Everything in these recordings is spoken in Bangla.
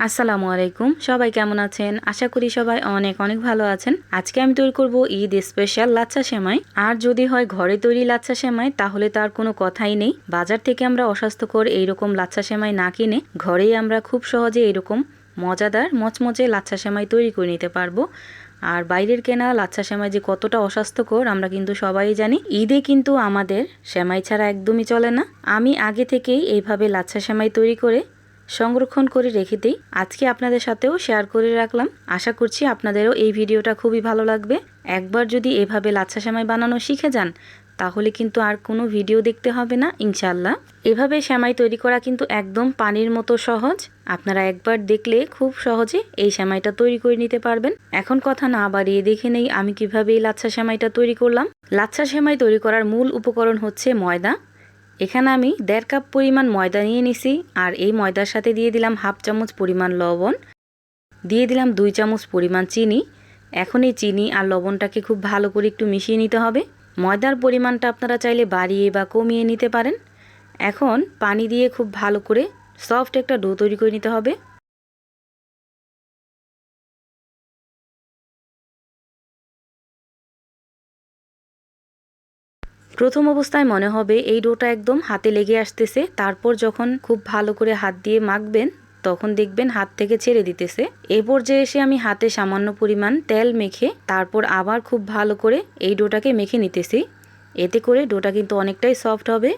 আসসালামু আলাইকুম। সবাই কেমন আছেন? আশা করি সবাই অনেক অনেক ভালো আছেন। আজকে আমি তৈরি করব ঈদ স্পেশাল লাচ্ছা সেমাই। আর যদি হয় ঘরে তৈরি লাচ্ছা সেমাই, তাহলে তার কোনো কথাই নেই। বাজার থেকে আমরা অস্বাস্থ্যকর এইরকম লাচ্ছা সেমাই না কিনে ঘরেই আমরা খুব সহজে এরকম মজাদার, মচমচে লাচ্ছা সেমাই তৈরি করে নিতে পারব। আর বাইরের কেনা লাচ্ছা সেমাই যে কতটা অস্বাস্থ্যকর, আমরা কিন্তু সবাই জানি। ঈদে কিন্তু আমাদের সেমাই ছাড়া একদমই চলে না। আমি আগে থেকেই এইভাবে লাচ্ছা সেমাই তৈরি করে সংরক্ষণ করে রেখে দিই। আজকে আপনাদের সাথেও শেয়ার করে রাখলাম। আশা করছি আপনাদেরও এই ভিডিওটা খুবই ভালো লাগবে। একবার যদি এভাবে লাচ্ছা সেমাই বানানো শিখে যান, তাহলে কিন্তু আর কোনো ভিডিও দেখতে হবে না ইনশাল্লাহ এভাবে সেমাই তৈরি করা কিন্তু একদম পানির মতো সহজ। আপনারা একবার দেখলে খুব সহজে এই সেমাইটা তৈরি করে নিতে পারবেন। এখন কথা না বাড়িয়ে দেখে নেই আমি কীভাবে এই লাচ্ছা সেমাইটা তৈরি করলাম। লাচ্ছা সেমাই তৈরি করার মূল উপকরণ হচ্ছে ময়দা। এখানে আমি দেড় কাপ পরিমাণ ময়দা নিয়ে নিছি, আর এই ময়দার সাথে দিয়ে দিলাম হাফ চামচ পরিমাণ লবণ। দিয়ে দিলাম দুই চামচ পরিমাণ চিনি। এখন এই চিনি আর লবণটাকে খুব ভালো করে একটু মিশিয়ে নিতে হবে। ময়দার পরিমাণটা আপনারা চাইলে বাড়িয়ে বা কমিয়ে নিতে পারেন। এখন পানি দিয়ে খুব ভালো করে সফট একটা ডো তৈরি করে নিতে হবে। প্রথম অবস্থায় মনে হবে এই ডোটা একদম হাতে লেগে আসতেছে। তারপর যখন খুব ভালো করে হাত দিয়ে মাখবেন, তখন দেখবেন হাত থেকে ছেড়ে দিতেছে। এ পর্যায়ে এসে আমি হাতে সামান্য পরিমাণ তেল মেখে, তারপর আবার খুব ভালো করে এই ডোটাকে মেখে নিতেছি। এতে করে ডোটা কিন্তু অনেকটাই সফট হবে।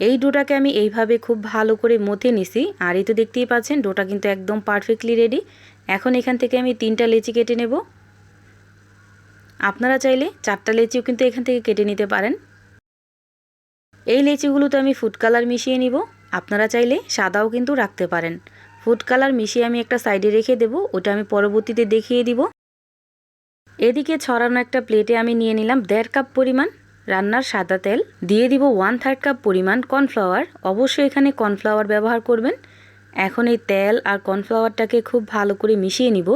এই ডোটাকে আমি এইভাবে খুব ভালো করে মথে নিছি। আর এই তো দেখতেই পাচ্ছেন, ডোটা কিন্তু একদম পারফেক্টলি রেডি এখন এখান থেকে আমি তিনটা লেচি কেটে নেব। আপনারা চাইলে চারটা লেচিও কিন্তু এখান থেকে কেটে নিতে পারেন। এই লেচিগুলোতে আমি ফুড কালার মিশিয়ে নিব। আপনারা চাইলে সাদাও কিন্তু রাখতে পারেন। ফুড কালার মিশিয়ে আমি একটা সাইডে রেখে দেব। ওটা আমি পরবর্তীতে দেখিয়ে দিব। এদিকে ছড়ানো একটা প্লেটে আমি নিয়ে নিলাম দেড় কাপ পরিমাণ রান্নার সাদা তেল। দিয়ে দিব ওয়ান থার্ড কাপ পরিমাণ কর্নফ্লাওয়ার অবশ্যই এখানে কর্নফ্লাওয়ার ব্যবহার করবেন। এখন এই তেল আর কর্নফ্লাওয়ারটাকে খুব ভালো করে মিশিয়ে নিব।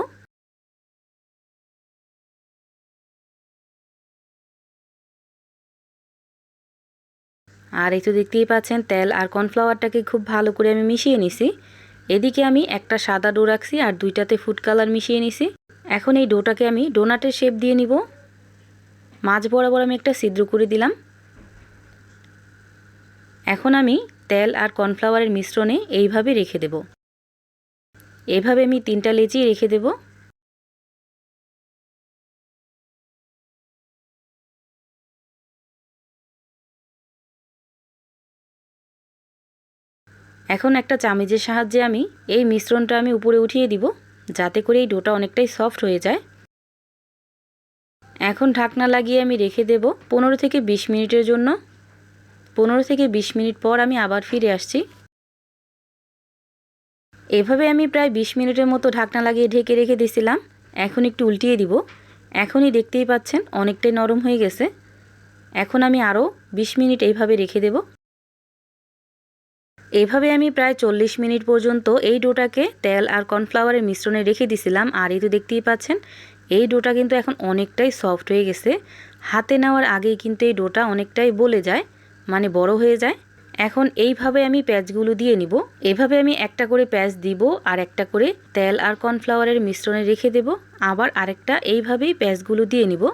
আর এই তো দেখতেই পাচ্ছেন, তেল আর কর্নফ্লাওয়ারটাকে খুব ভালো করে আমি মিশিয়ে নিছি। এদিকে আমি একটা সাদা ডো রাখছি আর দুইটাতে ফুড কালার মিশিয়ে নিছি। এখন এই ডোটাকে আমি ডোনাটের শেপ দিয়ে নিব। মাছ বরাবর আমি একটা ছিদ্র করে দিলাম। এখন আমি তেল আর কর্নফ্লাওয়ারের মিশ্রণে এইভাবে রেখে দেব। এভাবে আমি তিনটা লেচি রেখে দেবো। এখন একটা চামিজের সাহায্যে আমি এই মিশ্রণটা আমি উপরে উঠিয়ে দিব, যাতে করে এই ডোটা অনেকটাই সফট হয়ে যায়। এখন ঢাকনা লাগিয়ে আমি রেখে দেব পনেরো থেকে বিশ মিনিটের জন্য। পনেরো থেকে বিশ মিনিট পর আমি আবার ফিরে আসছি। এভাবে আমি প্রায় বিশ মিনিটের মতো ঢাকনা লাগিয়ে ঢেকে রেখে দিয়েছিলাম এখন একটু উল্টিয়ে দিব। এখনই দেখতেই পাচ্ছেন অনেকটাই নরম হয়ে গেছে। এখন আমি আরও বিশ মিনিট এইভাবে রেখে দেব। এভাবে আমি প্রায় চল্লিশ মিনিট পর্যন্ত এই ডোটাকে তেল আর কর্নফ্লাওয়ারের মিশ্রণে রেখে দিছিলাম, আর এই তো দেখতেই পাচ্ছেন, এই ডোটা কিন্তু এখন অনেকটাই সফট হয়ে গেছে। হাতে নেওয়ার আগেই কিন্তু এই ডোটা অনেকটাই বলে যায় মানে বড় হয়ে যায়। এখন এইভাবে আমি প্যাচগুলো দিয়ে নিব। এভাবে আমি একটা করে প্যাচ দিব আর একটা করে তেল আর কর্নফ্লাওয়ারের মিশ্রণে রেখে দেব। আবার আরেকটা এইভাবেই প্যাচগুলো দিয়ে নিব।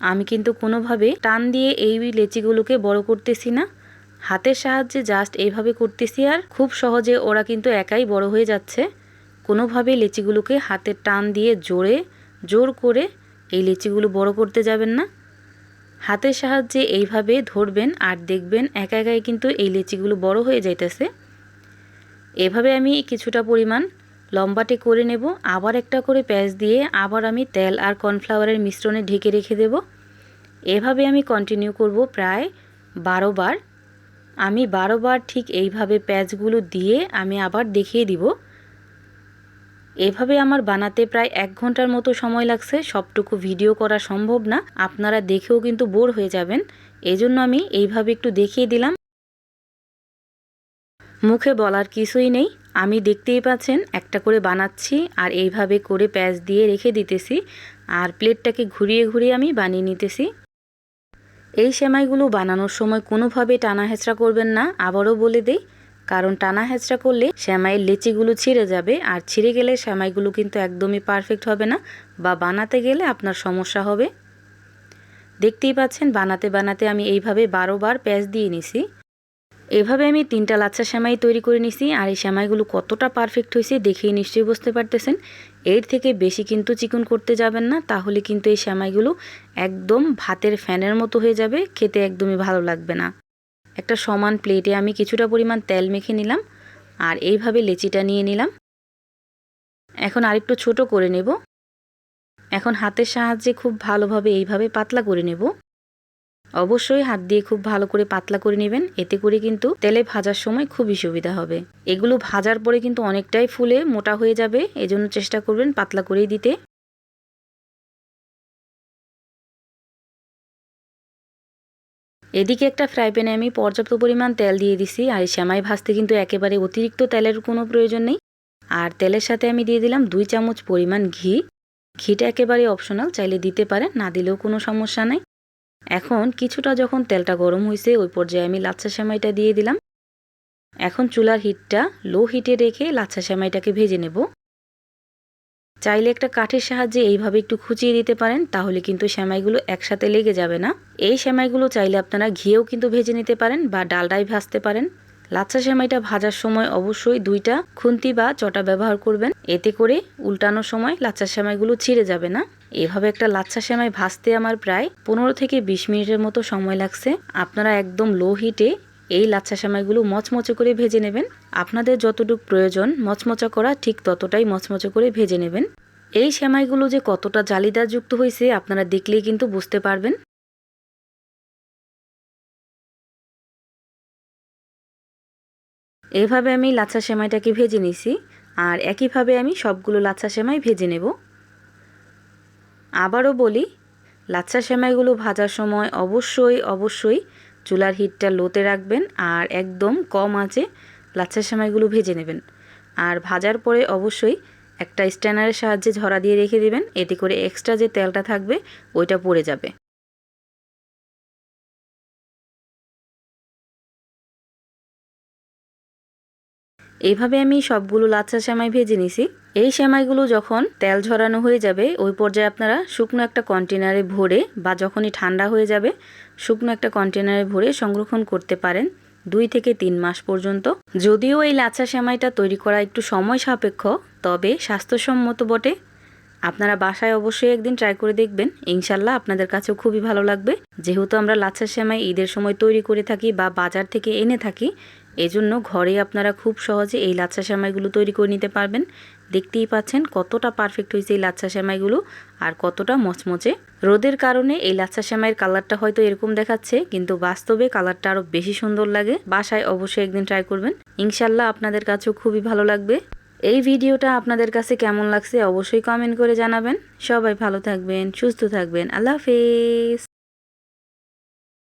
আমি কিন্তু কোনোভাবে টান দিয়ে এই লেচিগুলোকে বড় করতেছি না। হাতের সাহায্যে জাস্ট এইভাবে করতেছি আর খুব সহজে ওরা কিন্তু একাই বড় হয়ে যাচ্ছে। কোনোভাবে লেচিগুলোকে হাতের টান দিয়ে জোরে, জোর করে এই লিচিগুলো বড় করতে যাবেন না। হাতের সাহায্যে এইভাবে ধরবেন আর দেখবেন একা একাই কিন্তু এই লিচিগুলো বড় হয়ে যাইতেছে। এভাবে আমি কিছুটা পরিমাণ লম্বাটে করে নেব, আবার একটা করে প্যাঁচ দিয়ে আবার আমি তেল আর কর্নফ্লাওয়ারের মিশ্রণে ঢেকে রেখে দেব। এভাবে আমি কন্টিনিউ করব প্রায় বারো বার। আমি বারোবার ঠিক এইভাবে প্যাচগুলো দিয়ে আমি আবার দেখিয়ে দিব। এভাবে আমার বানাতে প্রায় এক ঘণ্টার মতো সময় লাগছে, সবটুকু ভিডিও করা সম্ভব না। আপনারা দেখেও কিন্তু বোর হয়ে যাবেন। এজন্য আমি এইভাবে একটু দেখিয়ে দিলাম। মুখে বলার কিছুই নেই। আমি দেখতেই পাচ্ছেন, একটা করে বানাচ্ছি আর এইভাবে করে প্যাচ দিয়ে রেখে দিতেছি। আর প্লেটটাকে ঘুরিয়ে ঘুরিয়ে আমি বানিয়ে নিতেছি। এই সেমাইগুলো বানানোর সময় কোনোভাবে টানা হেঁচড়া করবেন না, আবারও বলে দিই, কারণ টানা হেঁচড়া করলে সেমাইয়ের লেচিগুলো ছিঁড়ে যাবে আর ছিঁড়ে গেলে সেমাইগুলো কিন্তু একদমই পারফেক্ট হবে না বা বানাতে গেলে আপনার সমস্যা হবে। দেখতেই পাচ্ছেন বানাতে বানাতে আমি এইভাবে বারোবার প্যাঁচ দিয়ে নিছি। এভাবে আমি তিনটা লাচ্ছা সেমাই তৈরি করে নিছি, আর এই সেমাইগুলো কতটা পারফেক্ট হয়েছে দেখেই নিশ্চয়ই বুঝতে পারতেছেন। এর থেকে বেশি কিন্তু চিকন করতে যাবেন না, তাহলে কিন্তু এই সেমাইগুলো একদম ভাতের ফ্যানের মতো হয়ে যাবে, খেতে একদমই ভালো লাগবে না। একটা সমান প্লেটে আমি কিছুটা পরিমাণ তেল মেখে নিলাম, আর এইভাবে লেচিটা নিয়ে নিলাম। এখন আরেকটু ছোট করে নেব। এখন হাতের সাহায্যে খুব ভালোভাবে এইভাবে পাতলা করে নেব। অবশ্যই হাত দিয়ে খুব ভালো করে পাতলা করে নেবেন। এতে করে কিন্তু তেলে ভাজার সময় খুবই সুবিধা হবে। এগুলো ভাজার পরে কিন্তু অনেকটাই ফুলে মোটা হয়ে যাবে। এজন্য চেষ্টা করবেন পাতলা করেই দিতে। এদিকে একটা ফ্রাই প্যানে আমি পর্যাপ্ত পরিমাণ তেল দিয়ে দিছি। আর শ্যামাই ভাজতে কিন্তু একেবারে অতিরিক্ত তেলের কোনো প্রয়োজন নেই। আর তেলের সাথে আমি দিয়ে দিলাম দুই চামচ পরিমাণ ঘি। ঘিটা একেবারে অপশনাল চাইলে দিতে পারেন, না দিলেও কোনো সমস্যা নেই। এখন কিছুটা যখন তেলটা গরম হয়েছে ওই পর্যায়ে আমি লাচ্ছা সেমাইটা দিয়ে দিলাম। এখন চুলার হিটটা লো হিটে রেখে লাচ্ছা সেমাইটাকে ভেজে নেব। চাইলে একটা কাঠের সাহায্যে এইভাবে একটু খুঁচিয়ে দিতে পারেন, তাহলে কিন্তু সেমাইগুলো একসাথে লেগে যাবে না। এই সেমাইগুলো চাইলে আপনারা ঘিয়েও কিন্তু ভেজে নিতে পারেন বা ডালডাই ভাজতে পারেন। লাচ্ছা সেমাইটা ভাজার সময় অবশ্যই দুইটা খুন্তি বা চটা ব্যবহার করবেন। এতে করে উল্টানোর সময় লাচ্ছা সেমাইগুলো ছিঁড়ে যাবে না। এভাবে একটা লাচ্ছা সেমাই ভাজতে আমার প্রায় পনেরো থেকে বিশ মিনিটের মতো সময় লাগছে। আপনারা একদম লো হিটে এই লাচ্ছা সেমাইগুলো মচমচে করে ভেজে নেবেন। আপনাদের যতটুকু প্রয়োজন মচমচা করা ঠিক ততটাই মচমচে করে ভেজে নেবেন। এই সেমাইগুলো যে কতটা জালিদার যুক্ত হয়েছে আপনারা দেখলেই কিন্তু বুঝতে পারবেন। এভাবে আমি লাচ্ছা সেমাইটাকে ভেজে নিছি, আর একইভাবে আমি সবগুলো লাচ্ছা সেমাই ভেজে নেব। আবারও বলি, লাচ্ছা সেমাইগুলো ভাজার সময় অবশ্যই অবশ্যই চুলার হিটটা লোতে রাখবেন আর একদম কম আঁচে লাচ্ছা সেমাইগুলো ভেজে নেবেন। আর ভাজার পরে অবশ্যই একটা স্ট্যানারের সাহায্যে ঝরা দিয়ে রেখে দেবেন, এতে করে এক্সট্রা যে তেলটা থাকবে, ওইটা পড়ে যাবে। এইভাবে আমি সবগুলো লাচ্ছা সেমাই ভেজে নিছি। এই সেমাইগুলো যখন তেল ঝরানো হয়ে যাবে, ওই পর্যায়ে আপনারা শুকনো একটা কন্টেনারে ভরে বা যখনই ঠান্ডা হয়ে যাবে, শুকনো একটা কন্টেনারে ভরে সংরক্ষণ করতে পারেন দুই থেকে তিন মাস পর্যন্ত। যদিও এই লাচ্ছা সেমাইটা তৈরি করা একটু সময় সাপেক্ষ, তবে স্বাস্থ্যসম্মত বটে। আপনারা বাসায় অবশ্যই একদিন ট্রাই করে দেখবেন। ইনশাল্লাহ আপনাদের কাছেও খুবই ভালো লাগবে। যেহেতু আমরা লাচ্ছা সেমাই ঈদের সময় তৈরি করে থাকি বা বাজার থেকে এনে থাকি, এজন্য ঘরে আপনারা খুব সহজে এই লাচ্ছা সেমাইগুলো তৈরি করে নিতে পারবেন। দেখতেই পাচ্ছেন কতটা পারফেক্ট হয়েছে এই লাচ্ছা সেমাইগুলো আর কতটা মচমচে। রোদের কারণে এই লাচ্ছা সেমাইয়ের কালারটা হয়তো এরকম দেখাচ্ছে, কিন্তু বাস্তবে কালারটা আরও বেশি সুন্দর লাগে। বাসায় অবশ্যই একদিন ট্রাই করবেন। ইনশাল্লাহ আপনাদের কাছেও খুবই ভালো লাগবে। এই ভিডিওটা আপনাদের কাছে কেমন লাগছে অবশ্যই কমেন্ট করে জানাবেন। সবাই ভালো থাকবেন, সুস্থ থাকবেন। আল্লাহ হাফেজ।